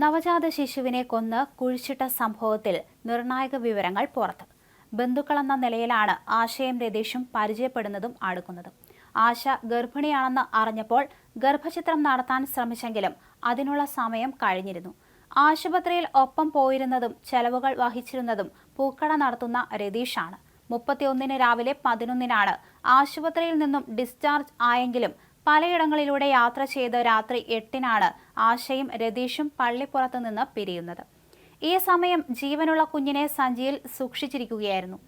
നവജാത ശിശുവിനെ കൊന്ന് കുഴിച്ചിട്ട സംഭവത്തിൽ നിർണായക വിവരങ്ങൾ പുറത്ത്. ബന്ധുക്കളെന്ന നിലയിലാണ് ആശയും രതീഷും പരിചയപ്പെടുന്നതും അടുക്കുന്നതും. ആശ ഗർഭിണിയാണെന്ന് അറിഞ്ഞപ്പോൾ ഗർഭചിത്രം നടത്താൻ ശ്രമിച്ചെങ്കിലും അതിനുള്ള സമയം കഴിഞ്ഞിരുന്നു. ആശുപത്രിയിൽ ഒപ്പം പോയിരുന്നതും ചെലവുകൾ വഹിച്ചിരുന്നതും പൂക്കട നടത്തുന്ന രതീഷാണ്. മുപ്പത്തിയൊന്നിന് രാവിലെ പതിനൊന്നിനാണ് ആശുപത്രിയിൽ നിന്നും ഡിസ്ചാർജ് ആയെങ്കിലും പലയിടങ്ങളിലൂടെ യാത്ര ചെയ്ത് രാത്രി എട്ടിനാണ് ആശയും രതീഷും പള്ളിപ്പുറത്തു നിന്ന് പിരിയുന്നത്. ഈ സമയം ജീവനുള്ള കുഞ്ഞിനെ സഞ്ചിയിൽ സൂക്ഷിച്ചിരിക്കുകയായിരുന്നു.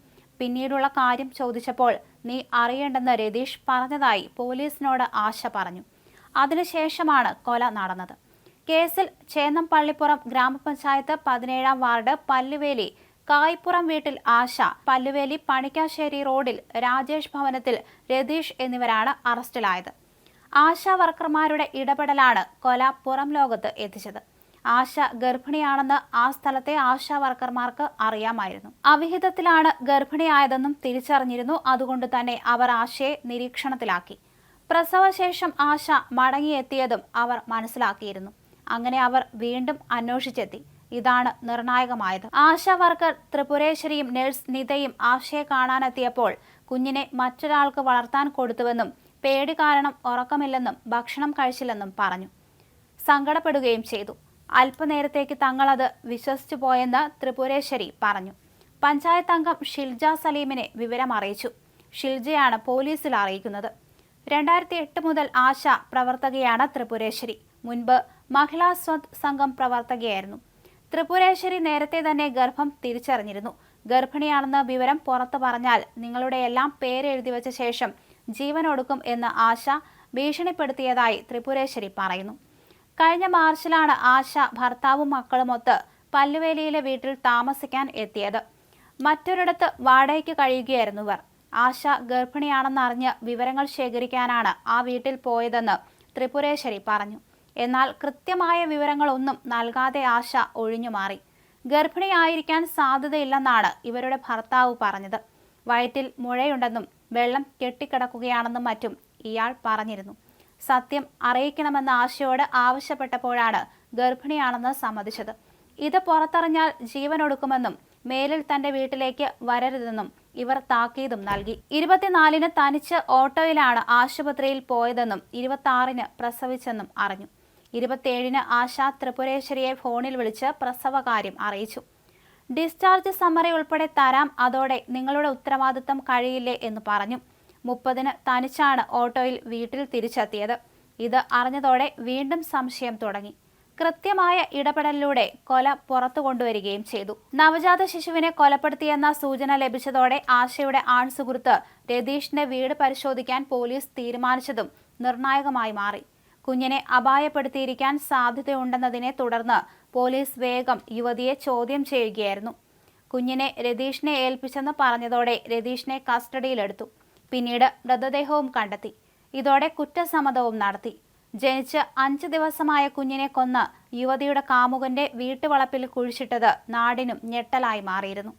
പിന്നീടുള്ള കാര്യം ചോദിച്ചപ്പോൾ നീ അറിയേണ്ടെന്ന് രതീഷ് പറഞ്ഞതായി പോലീസിനോട് ആശ പറഞ്ഞു. അതിനുശേഷമാണ് കൊല നടന്നത്. കേസിൽ ചേന്നം പള്ളിപ്പുറം ഗ്രാമപഞ്ചായത്ത് പതിനേഴാം വാർഡ് പല്ലുവേലി കായ്പുറം വീട്ടിൽ ആശ പല്ലുവേലി പണിക്കാശ്ശേരി റോഡിൽ രാജേഷ് ഭവനത്തിൽ രതീഷ് എന്നിവരാണ് അറസ്റ്റിലായത്. ആശാ വർക്കർമാരുടെ ഇടപെടലാണ് കൊല പുറം ലോകത്ത് എത്തിച്ചത്. ആശ ഗർഭിണിയാണെന്ന് ആ സ്ഥലത്തെ ആശാ വർക്കർമാർക്ക് അറിയാമായിരുന്നു. അവിഹിതത്തിലാണ് ഗർഭിണിയായതെന്നും തിരിച്ചറിഞ്ഞിരുന്നു. അതുകൊണ്ട് തന്നെ അവർ ആശയെ നിരീക്ഷണത്തിലാക്കി. പ്രസവശേഷം ആശ മടങ്ങിയെത്തിയതും അവർ മനസ്സിലാക്കിയിരുന്നു. അങ്ങനെ അവർ വീണ്ടും അന്വേഷിച്ചെത്തി. ഇതാണ് നിർണായകമായത്. ആശാ വർക്കർ ത്രിപുരേശ്വരിയും നഴ്സ് നിതയും ആശയെ കാണാനെത്തിയപ്പോൾ കുഞ്ഞിനെ മറ്റൊരാൾക്ക് വളർത്താൻ കൊടുത്തുവെന്നും പേടി കാരണം ഉറക്കമില്ലെന്നും ഭക്ഷണം കഴിച്ചില്ലെന്നും പറഞ്ഞു. സങ്കടപ്പെടുകയും ചെയ്തു. അല്പനേരത്തേക്ക് തങ്ങളത് വിശ്വസിച്ചു പോയെന്ന് ത്രിപുരേശ്വരി പറഞ്ഞു. പഞ്ചായത്ത് അംഗം ഷിൽജ സലീമിനെ വിവരം അറിയിച്ചു. ഷിൽജയാണ് പോലീസിൽ അറിയിക്കുന്നത്. രണ്ടായിരത്തി എട്ട് മുതൽ ആശ പ്രവർത്തകയാണ് ത്രിപുരേശ്വരി. മുൻപ് മഹിളാ സ്വത് സംഘം പ്രവർത്തകയായിരുന്നു. ത്രിപുരേശ്വരി നേരത്തെ തന്നെ ഗർഭം തിരിച്ചറിഞ്ഞിരുന്നു. ഗർഭിണിയാണെന്ന വിവരം പുറത്തു പറഞ്ഞാൽ നിങ്ങളുടെ എല്ലാം പേരെഴുതി വച്ച ശേഷം ജീവനൊടുക്കും എന്ന ആശ ഭീഷണിപ്പെടുത്തിയതായി ത്രിപുരേശ്വരി പറയുന്നു. കഴിഞ്ഞ മാർച്ചിലാണ് ആശ ഭർത്താവും മക്കളുമൊത്ത് പല്ലുവേലിയിലെ വീട്ടിൽ താമസിക്കാൻ എത്തിയത്. മറ്റൊരിടത്ത് വാടകയ്ക്ക് കഴിയുകയായിരുന്നു ഇവർ. ആശ ഗർഭിണിയാണെന്നറിഞ്ഞ് വിവരങ്ങൾ ശേഖരിക്കാനാണ് ആ വീട്ടിൽ പോയതെന്ന് ത്രിപുരേശ്വരി പറഞ്ഞു. എന്നാൽ കൃത്യമായ വിവരങ്ങളൊന്നും നൽകാതെ ആശ ഒഴിഞ്ഞുമാറി. ഗർഭിണിയായിരിക്കാൻ സാധ്യതയില്ലെന്നാണ് ഇവരുടെ ഭർത്താവ് പറഞ്ഞത്. വയറ്റിൽ മുഴയുണ്ടെന്നും വെള്ളം കെട്ടിക്കിടക്കുകയാണെന്നും മറ്റും ഇയാൾ പറഞ്ഞിരുന്നു. സത്യം അറിയിക്കണമെന്ന ആശയോട് ആവശ്യപ്പെട്ടപ്പോഴാണ് ഗർഭിണിയാണെന്ന് സമ്മതിച്ചത്. ഇത് പുറത്തറിഞ്ഞാൽ ജീവനൊടുക്കുമെന്നും മേലിൽ തന്റെ വീട്ടിലേക്ക് വരരുതെന്നും ഇവർ താക്കീതും നൽകി. ഇരുപത്തിനാലിന് തനിച്ച് ഓട്ടോയിലാണ് ആശുപത്രിയിൽ പോയതെന്നും ഇരുപത്തി പ്രസവിച്ചെന്നും അറിഞ്ഞു. ഇരുപത്തിയേഴിന് ആശാ ത്രിപുരേശ്വരിയെ ഫോണിൽ വിളിച്ച് പ്രസവകാര്യം അറിയിച്ചു. ഡിസ്ചാർജ് സമ്മറി ഉൾപ്പെടെ തരാം. അതോടെ നിങ്ങളുടെ ഉത്തരവാദിത്തം കഴിയില്ലേ എന്ന് പറഞ്ഞു. മുപ്പതിന് തനിച്ചാണ് ഓട്ടോയിൽ വീട്ടിൽ തിരിച്ചെത്തിയത്. ഇത് അറിഞ്ഞതോടെ വീണ്ടും സംശയം തുടങ്ങി. കൃത്യമായ ഇടപെടലിലൂടെ കൊല പുറത്തു കൊണ്ടുവരികയും ചെയ്തു. നവജാത ശിശുവിനെ കൊലപ്പെടുത്തിയെന്ന സൂചന ലഭിച്ചതോടെ ആശയുടെ ആൺസുഹൃത്ത് രതീഷിന്റെ വീട് പരിശോധിക്കാൻ പോലീസ് തീരുമാനിച്ചതും നിർണായകമായി മാറി. കുഞ്ഞിനെ അപായപ്പെടുത്തിയിരിക്കാൻ സാധ്യതയുണ്ടെന്നതിനെ തുടർന്ന് പോലീസ് വേഗം യുവതിയെ ചോദ്യം ചെയ്യുകയായിരുന്നു. കുഞ്ഞിനെ രതീഷിനെ ഏൽപ്പിച്ചെന്ന് പറഞ്ഞതോടെ രതീഷിനെ കസ്റ്റഡിയിലെടുത്തു. പിന്നീട് മൃതദേഹവും കണ്ടെത്തി. ഇതോടെ കുറ്റസമ്മതവും നടത്തി. ജനിച്ച് അഞ്ച് ദിവസമായ കുഞ്ഞിനെ കൊന്ന് യുവതിയുടെ കാമുകന്റെ വീട്ടുവളപ്പിൽ കുഴിച്ചിട്ടത് നാടിനും ഞെട്ടലായി മാറിയിരുന്നു.